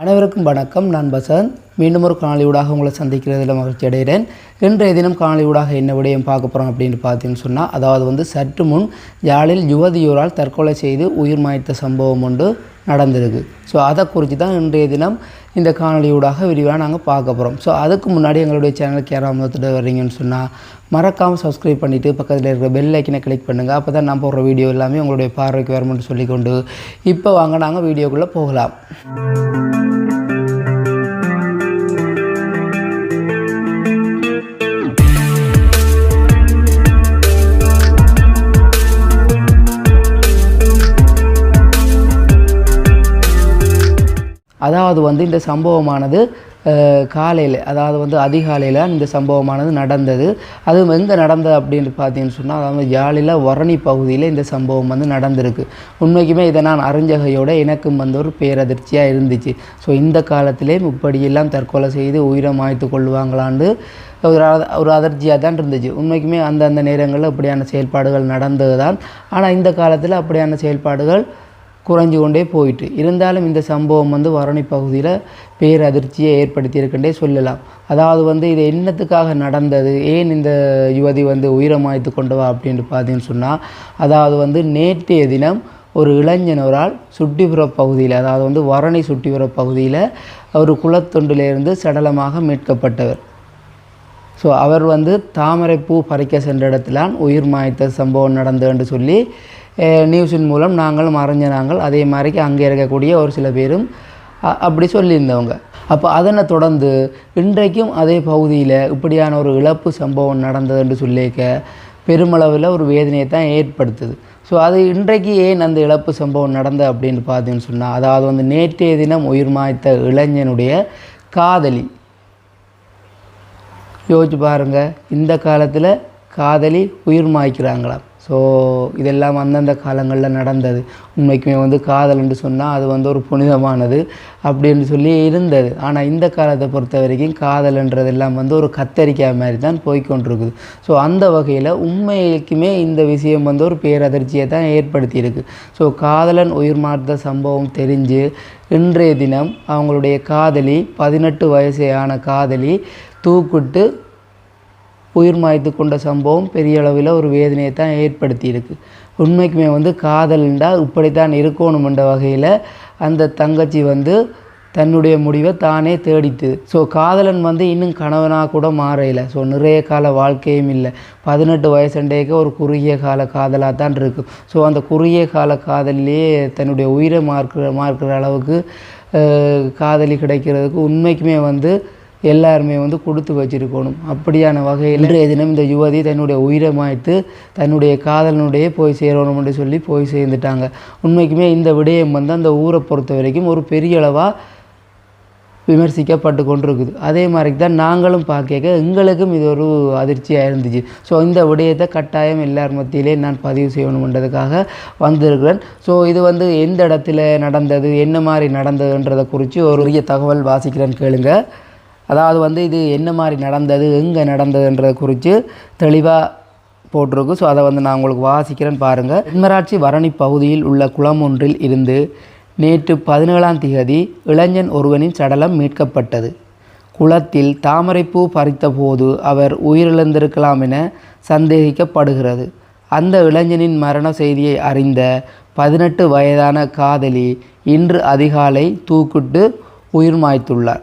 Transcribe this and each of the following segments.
அனைவருக்கும் வணக்கம். நான் பசந்த். மீண்டும் ஒரு காணொலியூடாக உங்களை சந்திக்கிறதுல மகிழ்ச்சி அடைகிறேன். இன்றைய தினம் காணொலியூடாக என்ன விடயம் பார்க்க போகிறோம் அப்படின்னு பார்த்தீங்கன்னு சொன்னால் அதாவது வந்து சற்று முன் யாழில் யுவதியோரால் தற்கொலை செய்து உயிர் மாய்த்த சம்பவம் ஒன்று நடந்திருக்கு. ஸோ அதை குறித்து தான் இன்றைய தினம் இந்த காணொலியூடாக விரிவாக நாங்கள் பார்க்க போகிறோம் ஸோ அதுக்கு முன்னாடி எங்களுடைய சேனலுக்கு யாராவது வந்துட்டு வர்றீங்கன்னு சொன்னால் மறக்காமல் சப்ஸ்கிரைப் பண்ணிவிட்டு பக்கத்தில் இருக்கிற பெல் ஐக்கனை கிளிக் பண்ணுங்கள் அப்போ தான் நான் போடுற வீடியோ எல்லாமே உங்களுடைய பார்வைக்கு வரும்னு சொல்லிக்கொண்டு இப்போ வாங்க நாங்கள் வீடியோக்குள்ளே போகலாம். அதாவது வந்து இந்த சம்பவமானது காலையில் அதாவது வந்து அதிகாலையில் இந்த சம்பவமானது நடந்தது. அது எங்கே நடந்தது அப்படின்னு பார்த்தீங்கன்னு சொன்னால் அதாவது யாழில் வரணி பகுதியில் இந்த சம்பவம் வந்து நடந்திருக்கு. உண்மைக்குமே இதை நான் அறிஞ்சகையோட எனக்கும் வந்து ஒரு பேரதிர்ச்சியாக இருந்துச்சு. ஸோ இந்த காலத்திலே இப்படியெல்லாம் தற்கொலை செய்து உயிரை மாய்த்து கொள்வாங்களான்னு ஒரு ஒரு அதிர்ச்சியாக தான் இருந்துச்சு. உண்மைக்குமே அந்தந்த நேரங்களில் அப்படியான செயல்பாடுகள் நடந்தது தான் ஆனால் இந்த காலத்தில் அப்படியான செயல்பாடுகள் குறைஞ்சு கொண்டே போயிட்டு இருந்தாலும் இந்த சம்பவம் வந்து வரணி பகுதியில் பேரதிர்ச்சியை ஏற்படுத்தியிருக்கின்றே சொல்லலாம். அதாவது வந்து இது என்னத்துக்காக நடந்தது? ஏன் இந்த யுவதி வந்து உயிரமாய்த்து கொண்டவா அப்படின்னு பார்த்தீங்கன்னு சொன்னால் அதாவது வந்து நேற்றைய தினம் ஒரு இளைஞனவரால் சுட்டிபுற பகுதியில் அதாவது வந்து வரணி சுட்டிபுற பகுதியில் ஒரு குளத்தொண்டிலிருந்து சடலமாக மீட்கப்பட்டவர். ஸோ அவர் வந்து தாமரைப்பூ பறிக்க சென்ற இடத்திலான் உயிர் மாய்த்த சம்பவம் நடந்ததுன்னு சொல்லி நியூஸின் மூலம் நாங்களும் அறிஞ்ச நாங்கள் அதே மாதிரிக்கு அங்கே இருக்கக்கூடிய ஒரு சில பேரும் அப்படி சொல்லியிருந்தவங்க. அப்போ அதனை தொடர்ந்து இன்றைக்கும் அதே பகுதியில் இப்படியான ஒரு இழப்பு சம்பவம் நடந்ததுன்னு சொல்லிக்க பெருமளவில் ஒரு வேதனையை தான் ஏற்படுத்துது. ஸோ அது இன்றைக்கு ஏன் அந்த இழப்பு சம்பவம் நடந்தது அப்படின்னு பார்த்தீங்கன்னு சொன்னால் அதாவது வந்து நேற்றைய தினம் உயிர் மாய்த்த இளைஞனுடைய காதலி. யோசிச்சு பாருங்கள் இந்த காலத்தில் காதலி உயிர் மாய்க்கிறாங்களாம். ஸோ இதெல்லாம் அந்தந்த காலங்களில் நடந்தது. உண்மைக்குமே வந்து காதல் என்று சொன்னால் அது வந்து ஒரு புனிதமானது அப்படின்னு சொல்லி இருந்தது. ஆனால் இந்த காலத்தை பொறுத்த வரைக்கும் காதல்ன்றதெல்லாம் வந்து ஒரு கத்தரிக்காய் மாதிரி தான் போய்க்கொண்டிருக்குது. ஸோ அந்த வகையில் உண்மைக்குமே இந்த விஷயம் வந்து ஒரு பேரதிர்ச்சியை தான் ஏற்படுத்தியிருக்கு. ஸோ காதலன் உயிர் மாற்ற சம்பவம் தெரிஞ்சு இன்றைய தினம் அவங்களுடைய காதலி பதினெட்டு வயசான காதலி தூக்கிட்டு உயிர் மாய்த்து கொண்ட சம்பவம் பெரிய அளவில் ஒரு வேதனையை தான் ஏற்படுத்தியிருக்கு. உண்மைக்குமே வந்து காதல்ண்டா இப்படித்தான் இருக்கணுமென்ற வகையில் அந்த தங்கச்சி வந்து தன்னுடைய முடிவை தானே தேடித்து ஸோ காதலன் வந்து இன்னும் கணவனாக கூட மாறையில ஸோ நிறைய கால வாழ்க்கையும் இல்லை. பதினெட்டு வயசுண்டேக்க ஒரு குறுகிய கால காதலாக தான் இருக்கும் ஸோ அந்த குறுகிய கால காதலிலேயே தன்னுடைய உயிரை மார்க்கிற மார்க்கிற அளவுக்கு காதலி கிடைக்கிறதுக்கு உண்மைக்குமே வந்து எல்லாருமே வந்து கொடுத்து வச்சிருக்கணும். அப்படியான வகையில் இன்றைய தினம் இந்த யுவதி தன்னுடைய உயிரை மாய்த்து தன்னுடைய காதலனுடைய போய் சேரணும்னு சொல்லி போய் சேர்ந்துட்டாங்க. உண்மைக்குமே இந்த விடயம் வந்து அந்த ஊரை பொறுத்த வரைக்கும் ஒரு பெரிய அளவாக விமர்சிக்கப்பட்டு கொண்டிருக்குது. அதே மாதிரி தான் நாங்களும் பார்க்க எங்களுக்கும் இது ஒரு அதிர்ச்சியாக இருந்துச்சு. ஸோ இந்த விடயத்தை கட்டாயம் எல்லார் மத்தியிலே நான் பதிவு செய்யணுன்றதுக்காக வந்திருக்கிறேன். ஸோ இது வந்து எந்த இடத்துல நடந்தது என்ன மாதிரி நடந்ததுன்றதை குறித்து ஒரு உரிய தகவல் வாசிக்கிறேன்னு கேளுங்கள் அதாவது வந்து இது என்ன மாதிரி நடந்தது எங்கே நடந்ததுன்றதை குறித்து தெளிவாக போட்டிருக்கு. ஸோ அதை வந்து நான் உங்களுக்கு வாசிக்கிறேன் பாருங்கள் தென்மராட்சி வரணி பகுதியில் உள்ள குளம் ஒன்றில் இருந்து நேற்று பதினேழாம் திகதி இளைஞன் ஒருவனின் சடலம் மீட்கப்பட்டது. குளத்தில் தாமரைப்பூ பறித்தபோது அவர் உயிரிழந்திருக்கலாம் என சந்தேகிக்கப்படுகிறது. அந்த இளைஞனின் மரண செய்தியை அறிந்த பதினெட்டு வயதான காதலி இன்று அதிகாலை தூக்கிட்டு உயிர் மாய்த்துள்ளார்.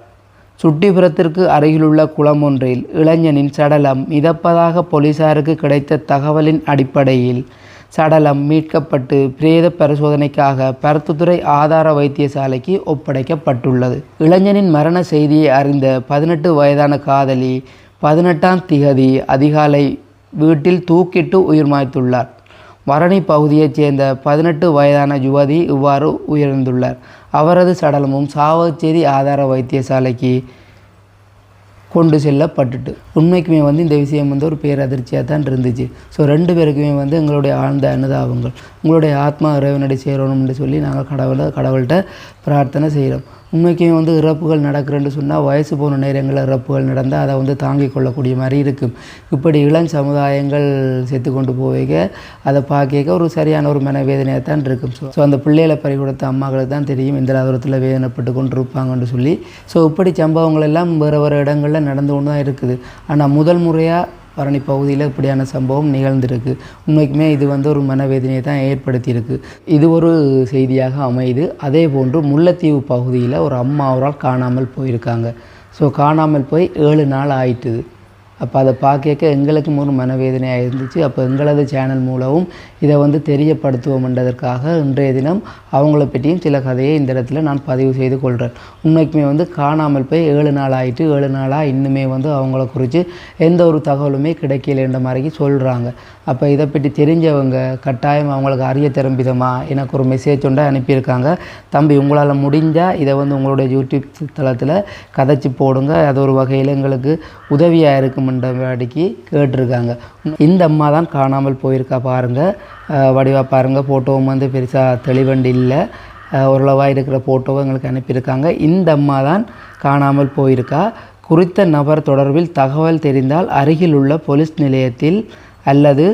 சுட்டிபுரத்திற்கு அருகிலுள்ள குளம் ஒன்றில் இளைஞனின் சடலம் மிதப்பதாக போலீசாருக்கு கிடைத்த தகவலின் அடிப்படையில் சடலம் மீட்கப்பட்டு பிரேத பரிசோதனைக்காக பருத்துத்துறை ஆதார வைத்தியசாலைக்கு ஒப்படைக்கப்பட்டுள்ளது. இளைஞனின் மரண செய்தியை அறிந்த பதினெட்டு வயதான காதலி பதினெட்டாம் திகதி அதிகாலை வீட்டில் தூக்கிட்டு உயிர் மாய்த்துள்ளார். வரணி பகுதியைச் சேர்ந்த பதினெட்டு வயதான யுவதி இவ்வாறு உயிரிழந்துள்ளார். அவரது சடலமும் சாவச்சேரி ஆதார வைத்தியசாலைக்கு கொண்டு செல்லப்பட்டுட்டு. உண்மைக்குமே வந்து இந்த விஷயம் வந்து ஒரு பேரதிர்ச்சியாக தான் இருந்துச்சு. ஸோ ரெண்டு பேருக்குமே வந்து எங்களுடைய ஆழ்ந்த அனுதாபங்கள். உங்களுடைய ஆத்மா இறைவனடி சேரணும்னு சொல்லி நாங்கள் கடவுளை கடவுள்கிட்ட பிரார்த்தனை செய்கிறோம். உண்மைக்கும் வந்து இறப்புகள் நடக்கிறேன்னு சொன்னால் வயசு போன நேரங்களில் இறப்புகள் நடந்தால் அதை வந்து தாங்கிக் கொள்ளக்கூடிய மாதிரி இருக்கும். இப்படி இளம் சமுதாயங்கள் செத்து கொண்டு போவீங்க. அதை பார்க்க ஒரு சரியான ஒரு மனவேதனையாக தான் இருக்கும். ஸோ ஸோ அந்த பிள்ளைகளை பறி கொடுத்த அம்மாக்களுக்கு தான் தெரியும் இந்த தூரத்தில் வேதனைப்பட்டு கொண்டு இருப்பாங்கன்னு சொல்லி. ஸோ இப்படி சம்பவங்கள் எல்லாம் வேறு வேறு இடங்களில் நடந்து கொண்டு தான் இருக்குது. ஆனால் முதல் முறையாக பரணி பகுதியில் இப்படியான சம்பவம் நிகழ்ந்திருக்கு. உண்மைக்குமே இது வந்து ஒரு மனவேதனையை தான் ஏற்படுத்தியிருக்கு. இது ஒரு செய்தியாக அமையுது. அதே போன்று முல்லைத்தீவு பகுதியில் ஒரு அம்மா அவரால் காணாமல் போயிருக்காங்க. ஸோ காணாமல் போய் ஏழு நாள் ஆயிட்டுது. அப்போ அதை பார்க்க எங்களுக்கும் ஒரு மனவேதனையாக இருந்துச்சு. அப்போ எங்களது சேனல் மூலமும் இதை வந்து தெரியப்படுத்துவோம்ன்றதற்காக இன்றைய தினம் அவங்கள பற்றியும் சில கதையை இந்த இடத்துல நான் பதிவு செய்து கொள்கிறேன் உண்மைக்குமே வந்து காணாமல் போய் ஏழு நாள் ஆயிட்டு ஏழு நாளாக இன்னுமே வந்து அவங்கள குறித்து எந்த ஒரு தகவலுமே கிடைக்கலன்ற மாதிரி சொல்கிறாங்க அப்போ இதை பற்றி தெரிஞ்சவங்க கட்டாயம் அவங்களுக்கு அறிய திரும்பிதமாக எனக்கு ஒரு மெசேஜ் ஒன்றை அனுப்பியிருக்காங்க. தம்பி உங்களால் முடிஞ்சால் இதை வந்து உங்களுடைய யூடியூப் தளத்தில் கதைச்சி போடுங்க. அது ஒரு வகையில் எங்களுக்கு உதவியாக இருக்கும் இருக்குமென்றபடிக்கு கேட்டிருக்காங்க. இந்த அம்மா தான் காணாமல் போயிருக்கா பாருங்கள் வடிவாக பாருங்கள் ஃபோட்டோவும் வந்து பெருசாக தெளிவண்டு இல்லை. ஓரளவாக இருக்கிற ஃபோட்டோவை எங்களுக்கு அனுப்பியிருக்காங்க. இந்த அம்மா தான் காணாமல் போயிருக்கா. குறித்த நபர் தொடர்பில் தகவல் தெரிந்தால் அருகில் உள்ள போலீஸ் நிலையத்தில் அல்லது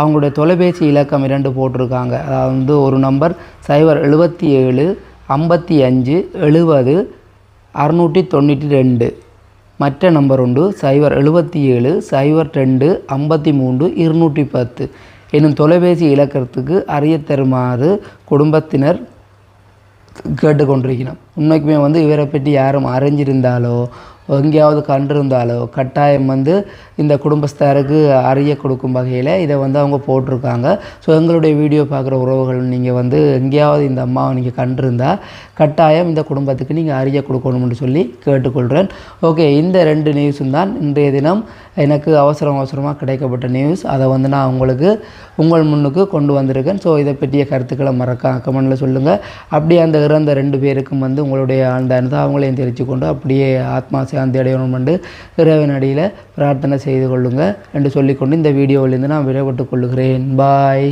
அவங்களுடைய தொலைபேசி இலக்கம் இரண்டு போட்டிருக்காங்க. அதாவது வந்து ஒரு நம்பர் சைபர் எழுபத்தி ஏழு ஐம்பத்தி அஞ்சு எழுபது அறுநூற்றி தொண்ணூற்றி ரெண்டு. மற்ற நம்பர் உண்டு. சைபர் எழுபத்தி ஏழு சைபர் ரெண்டு ஐம்பத்தி மூன்று இருநூற்றி பத்து. என்னும் தொலைபேசி இலக்கத்துக்கு அறிய தருமாறு குடும்பத்தினர் கேட்டுக்கொண்டிருக்கிறோம் உண்மைக்குமே வந்து இவரை பற்றி யாரும் அறிஞ்சிருந்தாலோ எங்கேயாவது கண்டிருந்தாலோ கட்டாயம் வந்து இந்த குடும்பஸ்தாருக்கு அறிய கொடுக்கும் வகையில் இதை வந்து அவங்க போட்டிருக்காங்க. ஸோ எங்களுடைய வீடியோ பார்க்குற உறவுகள் நீங்கள் வந்து எங்கேயாவது இந்த அம்மாவை நீங்கள் கண்டிருந்தால் கட்டாயம் இந்த குடும்பத்துக்கு நீங்கள் அறிய கொடுக்கணும்னு சொல்லி கேட்டுக்கொள்கிறேன். ஓகே இந்த ரெண்டு நியூஸும் தான் இன்றைய தினம் எனக்கு அவசரம் அவசரமாக கிடைக்கப்பட்ட நியூஸ் அதை வந்து நான் உங்களுக்கு உங்கள் முன்னுக்கு கொண்டு வந்திருக்கேன். ஸோ இதை பற்றிய கருத்துக்களை மறக்க கமெண்டில் சொல்லுங்கள் அப்படியே அந்த இறந்த ரெண்டு பேருக்கும் வந்து உங்களுடைய ஆழ்ந்த அவங்களையும் தெரிவித்து கொண்டு அப்படியே ஆத்மா சாந்தி அடையணும் என்று இறைவன் அடியில் பிரார்த்தனை செய்து கொள்ளுங்கள் என்று சொல்லிக்கொண்டு இந்த வீடியோவிலிருந்து நான் விடைபெற்றுக் கொள்கிறேன் பாய்.